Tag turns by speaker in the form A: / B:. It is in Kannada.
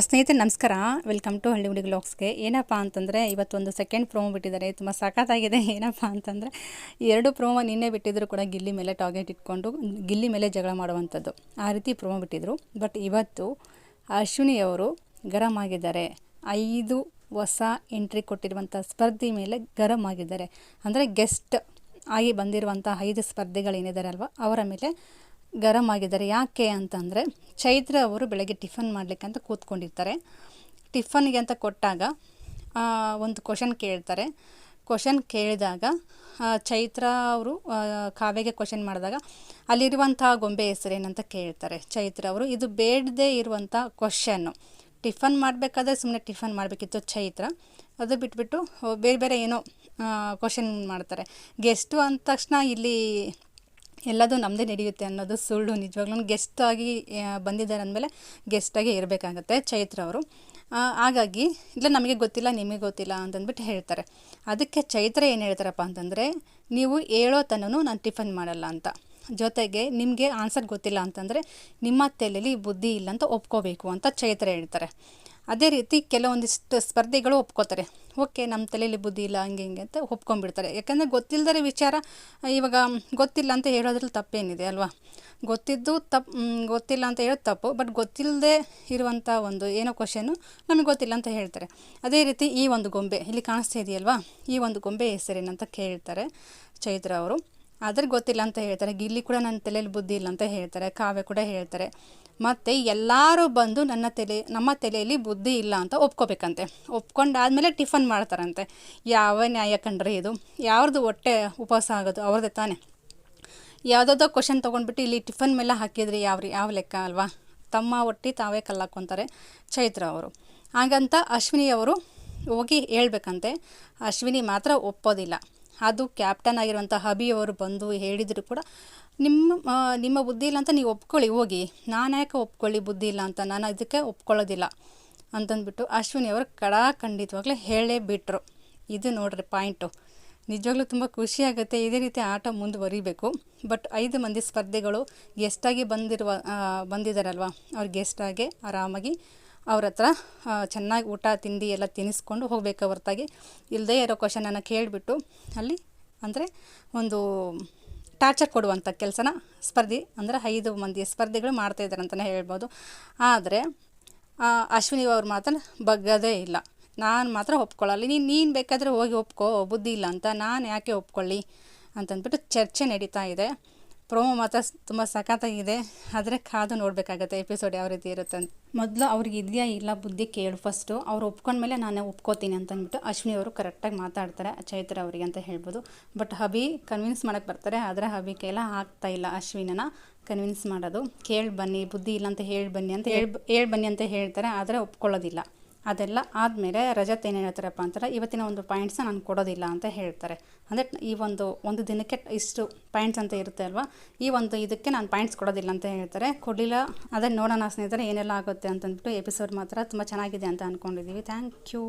A: ಸ್ನೇಹಿತರೆ, ನಮಸ್ಕಾರ. ವೆಲ್ಕಮ್ ಟು ಹಳ್ಳಿ ಹುಡುಗಿ ಲಾಕ್ಸ್ಗೆ ಏನಪ್ಪ ಅಂತಂದರೆ, ಇವತ್ತೊಂದು ಸೆಕೆಂಡ್ ಪ್ರೋಮೋ ಬಿಟ್ಟಿದ್ದಾರೆ. ತುಂಬ ಸಖತ್ತಾಗಿದೆ. ಏನಪ್ಪ ಅಂತಂದರೆ, ಎರಡು ಪ್ರೋಮೋ ನಿನ್ನೆ ಬಿಟ್ಟಿದ್ರು ಕೂಡ ಗಿಲ್ಲಿ ಮೇಲೆ ಟಾರ್ಗೆಟ್ ಇಟ್ಕೊಂಡು, ಗಿಲ್ಲಿ ಮೇಲೆ ಜಗಳ ಮಾಡುವಂಥದ್ದು. ಆ ರೀತಿ ಪ್ರೋಮೋ ಬಿಟ್ಟಿದ್ರು. ಬಟ್ ಇವತ್ತು ಅಶ್ವಿನಿ ಅವರು ಗರಂ ಆಗಿದ್ದಾರೆ. ಐದು ಹೊಸ ಎಂಟ್ರಿ ಕೊಟ್ಟಿರುವಂಥ ಸ್ಪರ್ಧಿ ಮೇಲೆ ಗರಂ ಆಗಿದ್ದಾರೆ. ಅಂದರೆ ಗೆಸ್ಟ್ ಆಗಿ ಬಂದಿರುವಂಥ ಐದು ಸ್ಪರ್ಧಿಗಳೇನಿದ್ದಾರೆ ಅಲ್ವಾ ಅವರ ಮೇಲೆ ಗರಂ ಆಗಿದ್ದಾರೆ. ಯಾಕೆ ಅಂತಂದರೆ ಚೈತ್ರ ಅವರು ಬೆಳಗ್ಗೆ ಟಿಫನ್ ಮಾಡಲಿಕ್ಕೆ ಅಂತ ಕೂತ್ಕೊಂಡಿರ್ತಾರೆ. ಟಿಫನ್ಗೆ ಅಂತ ಕೊಟ್ಟಾಗ ಒಂದು ಕ್ವಶನ್ ಕೇಳ್ತಾರೆ. ಕ್ವಶನ್ ಕೇಳಿದಾಗ ಚೈತ್ರ ಅವರು ಕಾವ್ಯಗೆ ಕ್ವಶನ್ ಮಾಡಿದಾಗ, ಅಲ್ಲಿರುವಂಥ ಗೊಂಬೆ ಹೆಸರೇನಂತ ಕೇಳ್ತಾರೆ. ಚೈತ್ರ ಅವರು, ಇದು ಬೇಡದೇ ಇರುವಂಥ ಕ್ವಶನ್ನು ಟಿಫನ್ ಮಾಡಬೇಕಾದ್ರೆ ಸುಮ್ಮನೆ ಟಿಫನ್ ಮಾಡಬೇಕಿತ್ತು ಚೈತ್ರ. ಅದು ಬಿಟ್ಬಿಟ್ಟು ಬೇರೆ ಬೇರೆ ಏನೋ ಕ್ವಶನ್ ಮಾಡ್ತಾರೆ. ಗೆಸ್ಟು ಅಂದ ತಕ್ಷಣ ಇಲ್ಲಿ ಎಲ್ಲದೂ ನಮ್ಮದೇ ನಡೆಯುತ್ತೆ ಅನ್ನೋದು ಸುಳ್ಳು ನಿಜವಾಗ್ಲೂ. ಗೆಸ್ಟ್ ಆಗಿ ಆ, ಬಂದಿದ್ದಾರೆ ಅಂದಮೇಲೆ ಗೆಸ್ಟಾಗಿ ಇರಬೇಕಾಗತ್ತೆ ಚೈತ್ರ ಅವರು. ಹಾಗಾಗಿ ಇಲ್ಲ ನಮಗೆ ಗೊತ್ತಿಲ್ಲ ನಿಮಗೆ ಗೊತ್ತಿಲ್ಲ ಅಂತಂದ್ಬಿಟ್ಟು ಹೇಳ್ತಾರೆ. ಅದಕ್ಕೆ ಚೈತ್ರ ಏನು ಹೇಳ್ತಾರಪ್ಪ ಅಂತಂದರೆ ನೀವು ಹೇಳೋ ತನೂ ನಾನು ಟಿಫನ್ ಮಾಡಲ್ಲ ಅಂತ. ಜೊತೆಗೆ ನಿಮಗೆ ಆನ್ಸರ್ ಗೊತ್ತಿಲ್ಲ ಅಂತಂದರೆ ನಿಮ್ಮ ತಲೆಯಲ್ಲಿ ಬುದ್ಧಿ ಇಲ್ಲ ಅಂತ ಒಪ್ಕೋಬೇಕು ಅಂತ ಚೈತ್ರ ಹೇಳ್ತಾರೆ. ಅದೇ ರೀತಿ ಕೆಲವೊಂದಿಷ್ಟು ಸ್ಪರ್ಧಿಗಳು ಒಪ್ಕೋತಾರೆ. ಓಕೆ ನಮ್ಮ ತಲೆಯಲ್ಲಿ ಬುದ್ಧಿ ಇಲ್ಲ, ಹಂಗೆ ಹಿಂಗೆ ಅಂತ ಒಪ್ಕೊಂಡ್ಬಿಡ್ತಾರೆ. ಯಾಕಂದರೆ ಗೊತ್ತಿಲ್ಲದರೆ ವಿಚಾರ, ಇವಾಗ ಗೊತ್ತಿಲ್ಲ ಅಂತ ಹೇಳೋದ್ರಲ್ಲಿ ತಪ್ಪೇನಿದೆ ಅಲ್ವಾ? ಗೊತ್ತಿದ್ದು ತಪ್ಪು ಗೊತ್ತಿಲ್ಲ ಅಂತ ಹೇಳೋದು ತಪ್ಪು ಬಟ್ ಗೊತ್ತಿಲ್ಲದೆ ಇರುವಂಥ ಒಂದು ಏನೋ ಕ್ವಶನ್ನು ನಮಗೆ ಗೊತ್ತಿಲ್ಲ ಅಂತ ಹೇಳ್ತಾರೆ. ಅದೇ ರೀತಿ ಈ ಒಂದು ಗೊಂಬೆ, ಇಲ್ಲಿ ಕಾಣಿಸ್ತಾ ಇದೆಯಲ್ವಾ? ಈ ಒಂದು ಗೊಂಬೆ ಹೆಸರೇನಂತ ಕೇಳ್ತಾರೆ ಚೈತ್ರ ಅವರು. ಆದರೆ ಗೊತ್ತಿಲ್ಲ ಅಂತ ಹೇಳ್ತಾರೆ. ಗಿಲ್ಲಿ ಕೂಡ ನನ್ನ ತಲೆಯಲ್ಲಿ ಬುದ್ಧಿ ಇಲ್ಲ ಅಂತ ಹೇಳ್ತಾರೆ. ಕಾವ್ಯ ಕೂಡ ಹೇಳ್ತಾರೆ. ಮತ್ತು ಎಲ್ಲರೂ ಬಂದು ನನ್ನ ತಲೆ, ನಮ್ಮ ತಲೆಯಲ್ಲಿ ಬುದ್ಧಿ ಇಲ್ಲ ಅಂತ ಒಪ್ಕೋಬೇಕಂತೆ. ಒಪ್ಕೊಂಡಾದಮೇಲೆ ಟಿಫನ್ ಮಾಡ್ತಾರಂತೆ. ಯಾವ ನ್ಯಾಯ ಕಂಡ್ರೆ ಇದು? ಯಾರ್ದು ಹೊಟ್ಟೆ ಉಪವಾಸ ಆಗೋದು? ಅವ್ರದ್ದೇ ತಾನೇ. ಯಾವುದೋ ಕ್ವಶನ್ ತೊಗೊಂಡ್ಬಿಟ್ಟು ಇಲ್ಲಿ ಟಿಫನ್ ಮೇಲೆ ಹಾಕಿದ್ರಿ ಯಾವ ಯಾವ ಲೆಕ್ಕ ಅಲ್ವಾ? ತಮ್ಮ ಒಟ್ಟಿ ತಾವೇ ಕಲ್ಲಾಕೊಂತಾರೆ ಚೈತ್ರ ಅವರು. ಹಾಗಂತ ಅಶ್ವಿನಿ ಅವರು ಹೋಗಿ ಹೇಳ್ಬೇಕಂತೆ. ಅಶ್ವಿನಿ ಮಾತ್ರ ಒಪ್ಪೋದಿಲ್ಲ. ಅದು ಕ್ಯಾಪ್ಟನ್ ಆಗಿರುವಂಥ ಹಬಿಯವರು ಬಂದು ಹೇಳಿದರೂ ಕೂಡ, ನಿಮ್ಮ ನಿಮ್ಮ ಬುದ್ಧಿ ಇಲ್ಲ ಅಂತ ನೀವು ಒಪ್ಕೊಳ್ಳಿ, ಹೋಗಿ. ನಾನು ಯಾಕೆ ಒಪ್ಕೊಳ್ಳಿ ಬುದ್ಧಿ ಇಲ್ಲ ಅಂತ? ನಾನು ಇದಕ್ಕೆ ಒಪ್ಕೊಳ್ಳೋದಿಲ್ಲ. ಅಂತಂದ್ಬಿಟ್ಟು ಅಶ್ವಿನಿ ಅವರು ಕಡಾಖಂಡಿತವಾಗ್ಲೂ ಹೇಳೇ ಬಿಟ್ಟರು ಇದು ನೋಡ್ರಿ ಪಾಯಿಂಟು. ನಿಜವಾಗ್ಲೂ ತುಂಬ ಖುಷಿಯಾಗುತ್ತೆ ಇದೇ ರೀತಿ ಆಟ ಮುಂದುವರಿಬೇಕು. ಬಟ್ ಐದು ಮಂದಿ ಸ್ಪರ್ಧೆಗಳು ಗೆಸ್ಟಾಗಿ ಬಂದಿರುವ ಬಂದಿದ್ದಾರಲ್ವ ಅವ್ರು ಗೆಸ್ಟಾಗೆ ಆರಾಮಾಗಿ ಅವ್ರ ಹತ್ರ ಚೆನ್ನಾಗಿ ಊಟ, ತಿಂಡಿ ಎಲ್ಲ ತಿನ್ನಿಸ್ಕೊಂಡು ಹೋಗಬೇಕು ಹೊರತಾಗಿ. ಇಲ್ಲದೇ ಇರೋ ಕ್ವಶನನ್ನು ಕೇಳಿಬಿಟ್ಟು ಅಲ್ಲಿ ಅಂದರೆ ಒಂದು ಟಾರ್ಚರ್ ಕೊಡುವಂಥ ಕೆಲಸನ ಸ್ಪರ್ಧಿ, ಅಂದರೆ ಐದು ಮಂದಿ ಸ್ಪರ್ಧಿಗಳು ಮಾಡ್ತಾ ಇದ್ದಾರೆ ಅಂತಲೇ ಹೇಳ್ಬೋದು. ಆದರೆ ಅಶ್ವಿನಿ ಅವ್ರು ಮಾತ್ರ ಬಗ್ಗದೇ ಇಲ್ಲ. ನಾನು ಮಾತ್ರ ಒಪ್ಕೊಳ್ಳಲ್ಲ. ನೀನು ನೀನು ಬೇಕಾದರೆ ಹೋಗಿ ಒಪ್ಕೋ, ಬುದ್ಧಿ ಇಲ್ಲ ಅಂತ. ನಾನು ಯಾಕೆ ಒಪ್ಕೊಳ್ಳಿ ಅಂತಂದ್ಬಿಟ್ಟು ಚರ್ಚೆ ನಡೀತಾ ಇದೆ. ಪ್ರೋಮೋ ಮಾತ್ರ ತುಂಬ ಸಖತ್ತಾಗಿದೆ. ಆದರೆ ಕಾದು ನೋಡಬೇಕಾಗತ್ತೆ ಎಪಿಸೋಡ್ ಯಾವ ರೀತಿ ಇರುತ್ತೆ ಅಂತ. ಮೊದಲು ಅವ್ರಿಗೆ ಇದೆಯಾ ಇಲ್ಲ ಬುದ್ಧಿ ಕೇಳು ಫಸ್ಟು. ಅವ್ರು ಒಪ್ಕೊಂಡ್ಮೇಲೆ ನಾನು ಒಪ್ಕೋತೀನಿ ಅಂತ ಅಂದ್ಬಿಟ್ಟು ಅಶ್ವಿನಿ ಅವರು ಕರೆಕ್ಟಾಗಿ ಮಾತಾಡ್ತಾರೆ ಚೈತ್ರ ಅವರಿಗೆ ಅಂತ ಹೇಳ್ಬೋದು. ಬಟ್ ಹಬಿ ಕನ್ವಿನ್ಸ್ ಮಾಡೋಕ್ಕೆ ಬರ್ತಾರೆ. ಆದರೆ ಹಬಿ ಕೈಲ ಆಗ್ತಾ ಇಲ್ಲ ಅಶ್ವಿನನ. ಕನ್ವಿನ್ಸ್ ಮಾಡೋದು. ಕೇಳಿ ಬನ್ನಿ, ಬುದ್ಧಿ ಇಲ್ಲ ಅಂತ ಹೇಳಿ ಬನ್ನಿ ಅಂತ ಹೇಳಿ ಹೇಳಿ ಬನ್ನಿ ಅಂತ ಹೇಳ್ತಾರೆ. ಆದರೆ ಒಪ್ಕೊಳ್ಳೋದಿಲ್ಲ. ಅದೆಲ್ಲ ಆದಮೇಲೆ ರಜತ್ ಏನು ಹೇಳ್ತಾರಪ್ಪ ಅಂತಾರೆ, ಇವತ್ತಿನ ಒಂದು ಪಾಯಿಂಟ್ಸ್ನ ನಾನು ಕೊಡೋದಿಲ್ಲ ಅಂತ ಹೇಳ್ತಾರೆ. ಅಂದರೆ ಈ ಒಂದು ಒಂದು ದಿನಕ್ಕೆ ಇಷ್ಟು ಪಾಯಿಂಟ್ಸ್ ಅಂತ ಇರುತ್ತೆ ಅಲ್ವಾ? ಈ ಒಂದು ಇದಕ್ಕೆ ನಾನು ಪಾಯಿಂಟ್ಸ್ ಕೊಡೋದಿಲ್ಲ ಅಂತ ಹೇಳ್ತಾರೆ. ಕೊಡಲಿಲ್ಲ ಅದೇ ನೋಡೋಣ ಸ್ನೇಹಿತರೆ, ಏನೆಲ್ಲ ಆಗುತ್ತೆ ಅಂತಂದ್ಬಿಟ್ಟು ಎಪಿಸೋಡ್ ಮಾತ್ರ ತುಂಬ ಚೆನ್ನಾಗಿದೆ ಅಂತ ಅಂದ್ಕೊಂಡಿದ್ದೀವಿ ಥ್ಯಾಂಕ್ ಯು